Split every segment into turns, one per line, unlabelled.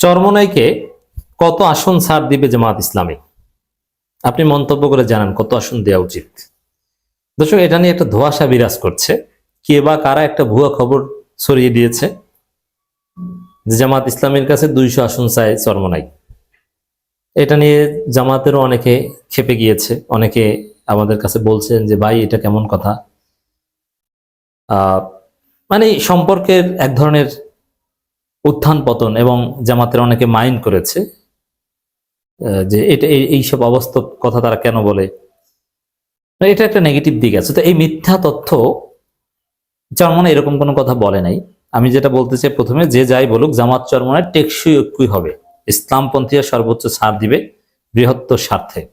চরমনাইকে কত আসন ছাড় দিবে জামাত ইসলামী? আপনি মন্তব্য করে জানান, কত আসন দেওয়া উচিত? দর্শক, এটা নিয়ে একটা ধোয়াশা বিরাজ করছে। কে বা কারা একটা ভুয়া খবর ছড়িয়ে দিয়েছে? যে জামাত ইসলামের কাছে দুইশো আসন চায় চরমনাই। এটা নিয়ে জামাতেরও অনেকে খেপে গিয়েছে। অনেকে আমাদের কাছে বলছেন যে, ভাই, এটা কেমন কথা? মানে সম্পর্কের এক ধরনের উত্থান পতন এবং জামাতের অনেকে মাইন্ড করেছে যে এটা এই- এইসব অবাস্তব কথা তারা কেন বলে? এটা একটা নেগেটিভ দিক আছে। তো এই মিথ্যা তথ্য চরমনে এরকম কোনো কথা বলে নাই। আমি যেটা বলতে চাই প্রথমে, যে যাই বলুক, জামাত চরমনে টেকসই ঐক্যই হবে। ইসলামপন্থীরা সর্বোচ্চ ছাড় দিবে বৃহত্তর স্বার্থে।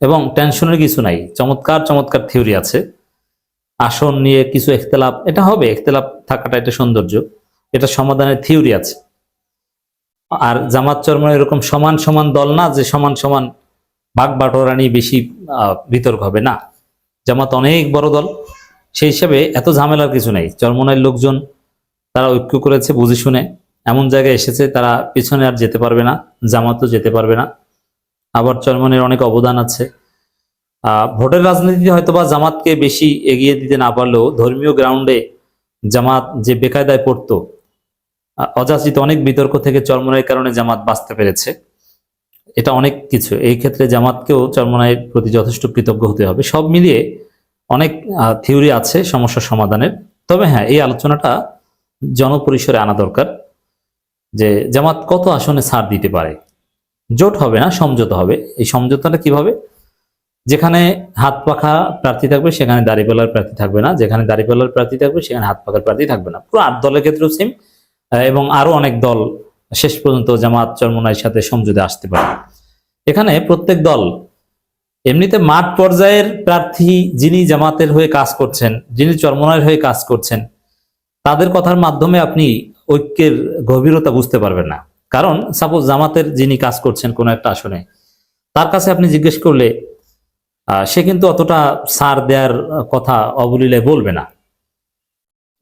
এবং টেনশনের কিছু নাই। চমৎকার চমৎকার থিওরি আছে। আসন নিয়ে কিছু এখতলাফ এটা হবে। এখতলাফ থাকাটা এটা সৌন্দর্য। এটা সমাধানের থিওরি আছে। আর জামাত চরমন এরকম সমান সমান দল না যে সমান সমান ভাগ বাটোয়ারা নিয়ে বেশি বিতর্ক হবে, না। জামাত অনেক বড় দল। সেই হিসাবে এত ঝামেলার কিছু নেই। চরমনের লোকজন তারা ঐক্য করেছে বুঝে শুনে। এমন জায়গায় এসেছে, তারা পিছনে আর যেতে পারবে না, জামাতও যেতে পারবে না। আবার চরমনের অনেক অবদান আছে। ভোটের রাজনীতিতে হয়তোবা জামাতকে বেশি এগিয়ে দিতে না পারলেও ধর্মীয় গ্রাউন্ডে জামাত যে বেকায়দায় পড়তো অযাচিত অনেক বিতর্ক থেকে চরমনাইয়ের কারণে জামাত বাঁচতে পেরেছে। এটা অনেক কিছু। এই ক্ষেত্রে জামাতকেও চরমনাইয়ের প্রতি যথেষ্ট কৃতজ্ঞ হতে হবে। সব মিলিয়ে অনেক থিওরি আছে সমস্যা সমাধানের। তবে হ্যাঁ এই আলোচনাটা জনপরিসরে আনা দরকার যে জামাত কত আসনে ছাড় দিতে পারে। জোট হবে না, সমঝোতা হবে। এই সমঝোতাটা কীভাবে? যেখানে হাত পাখা প্রার্থী থাকবে, সেখানে দাঁড়িপাল্লার প্রার্থী থাকবে না। যেখানে দাঁড়িপাল্লার প্রার্থী থাকবে, সেখানে হাত পাখার প্রার্থী থাকবে না। পুরো আট দলের ক্ষেত্রেও সেম এবং আরও অনেক দল শেষ পর্যন্ত জামাত চরমনাইয়ের সাথে সমঝোতে আসতে পারে। এখানে প্রত্যেক দল এমনিতে মাঠ পর্যায়ের প্রার্থী যিনি জামাতের হয়ে কাজ করছেন, যিনি চরমনায়ের হয়ে কাজ করছেন, তাদের কথার মাধ্যমে আপনি ঐক্যের গভীরতা বুঝতে পারবেন না। কারণ সাপোজ জামাতের যিনি কাজ করছেন কোনো একটা আসনে, তার কাছে আপনি জিজ্ঞেস করলে সে কিন্তু অতটা সার দেওয়ার কথা অবলীলায় বলবে না।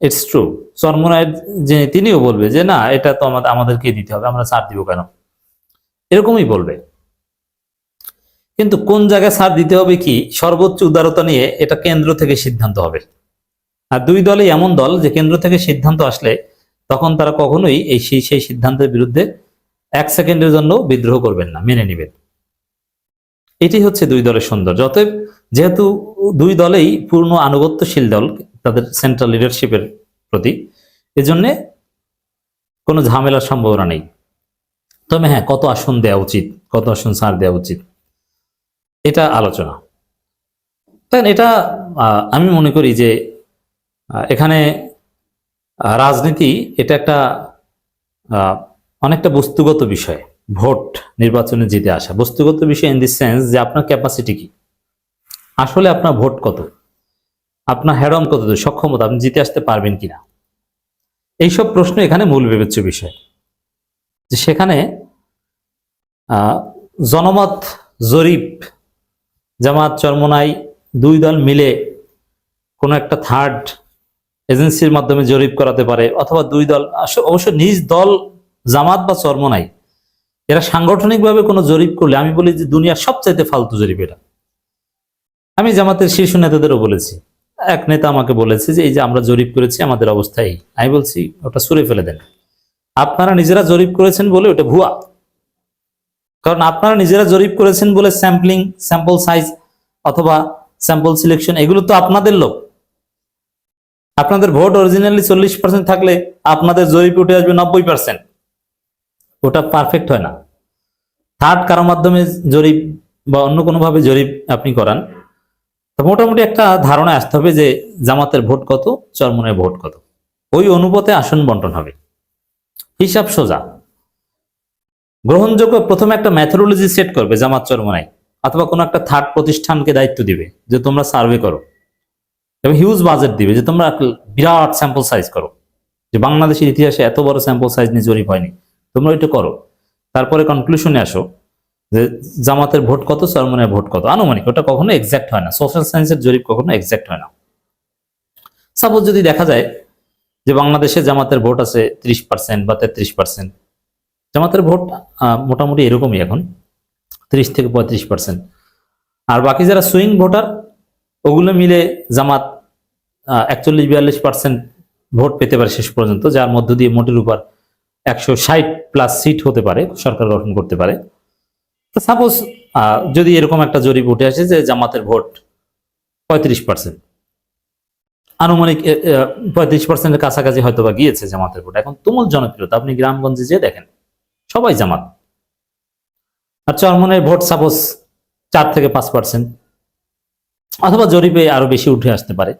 ইটস ট্রু চরমনায়ের যে তিনিও বলবে যে, না, এটা তো আমাদের আমাদেরকে দিতে হবে, আমরা সার দিব কেন? এরকমই বলবে। কিন্তু কোন জায়গায় সার দিতে হবে কি? সর্বোচ্চ উদারতা নিয়ে এটা কেন্দ্র থেকে সিদ্ধান্ত হবে। আর দুই দলই এমন দল যে, কেন্দ্র থেকে সিদ্ধান্ত আসলে তখন তারা কখনোই এই সেই সিদ্ধান্তের বিরুদ্ধে এক সেকেন্ডের জন্য বিদ্রোহ করবেন না, মেনে নেবেন। এটি হচ্ছে দুই দলের সৌন্দর্য। অতএব যেহেতু দুই দলেই পূর্ণ আনুগত্যশীল দল, তাদের সেন্ট্রাল লিডারশিপের প্রতি। এজন্যে কোনো ঝামেলার সম্ভাবনা নেই। তবে হ্যাঁ কত আসন দেওয়া উচিত, কত আসন ছাড় দেওয়া উচিত, এটা আলোচনা। তাই এটা আমি মনে করি যে এখানে রাজনীতি এটা একটা অনেকটা বস্তুগত বিষয়, ভোট নির্বাচনে জিতে আসা। বস্তুগত বিষয় ইন দি সেন্স যে আপনার ক্যাপাসিটি কি? আসলে আপনার ভোট কত? আপনার হ্যাডম কত সক্ষমতা আপনি জিতে আসতে পারবেন কিনা? এইসব প্রশ্ন এখানে মূল বিবেচ্য বিষয়। যে সেখানে জনমত জরিপ, জামাত, চরমনাই দুই দল মিলে কোনো একটা থার্ড এজেন্সির মাধ্যমে জরিপ করাতে পারে, অথবা দুই দল অবশ্য নিজ দল, জামাত বা চরমনাই, এরা সাংগঠনিকভাবে কোনো জরিপ করলে, আমি বলি যে দুনিয়ার সবচাইতে ফালতু জরিপ এটা। আমি জামাতের শীর্ষ নেতাদেরও বলেছি। এক নেতা আমাকে বলেছে যে, এই যে আমরা জরিপ করেছি, আমাদের অবস্থা এই। আমি বলছি, ওটা সরে ফেলে দেন। আপনারা নিজেরা জরিপ করেছেন বলে ওটা ভুয়া। কারণ আপনারা নিজেরা জরিপ করেছেন বলে স্যাম্পলিং, স্যাম্পল সাইজ অথবা স্যাম্পল সিলেকশন, এগুলো তো আপনাদের লোক। আপনাদের ভোট অরিজিনালি চল্লিশ পার্সেন্ট থাকলে আপনাদের জরিপ উঠে আসবে নব্বই পার্সেন্ট। ওটা পারফেক্ট হয় না। থার্ড কারও মাধ্যমে জরিপ বা অন্য কোনোভাবে জরিপ আপনি করান তো মোটামুটি একটা ধারণা আসতে হবে যে জামাতের ভোট কত চরমনের ভোট কত। ওই অনুপাতে আসন বন্টন হবে। হিসাব সোজা। গ্রহণযোগ্য প্রথমে একটা ম্যাথোলজি সেট করবে জামাত চরমনাই অথবা কোনো একটা থার্ড প্রতিষ্ঠানকে দায়িত্ব দিবে, যে তোমরা সার্ভে করো। এবং হিউজ বাজেট দিবে, যে তোমরা বিরাট স্যাম্পল সাইজ করো। যে বাংলাদেশের ইতিহাসে এত বড় স্যাম্পল সাইজ নিয়ে জরিপ হয়নি, তোমরা ওইটা করো। তারপরে কনক্লুশনে আসো। যে জামাতের ভোট কত চরমনের ভোট কত? আনুমানিক, ওটা কখনো এক্সাক্ট হয় না। সোশ্যাল সায়েন্সের জরিপ কখনো এক্সাক্ট হয় না। সাপোজ যদি দেখা যায় যে বাংলাদেশে জামাতের ভোট আছে ত্রিশ পার্সেন্ট বা তেত্রিশ পার্সেন্ট জামাতের ভোট মোটামুটি এরকমই এখন, ত্রিশ থেকে পঁয়ত্রিশ পার্সেন্ট আর বাকি যারা সুইং ভোটার, ওগুলো মিলে জামাত একচল্লিশ বিয়াল্লিশ পার্সেন্ট ভোট পেতে পারে শেষ পর্যন্ত, যার মধ্য দিয়ে মোটের উপর একশো ষাট প্লাস সিট হতে পারে, সরকার গঠন করতে পারে। সাপোজ যদি এরকম একটা জরিপ উঠে আসে যে জামাতের ভোট পঁয়ত্রিশ পার্সেন্ট আনুমানিক পঁয়ত্রিশ পার্সেন্টের কাছাকাছি হয়তো বা গিয়েছে জামাতের ভোট। এখন তুমুল জনপ্রিয়তা, আপনি গ্রামগঞ্জে যে দেখেন, সবাই জামাত। আর চরমনের ভোট সাপোজ চার থেকে পাঁচ পার্সেন্ট অথবা জরিপে আরও বেশি উঠে আসতে পারে।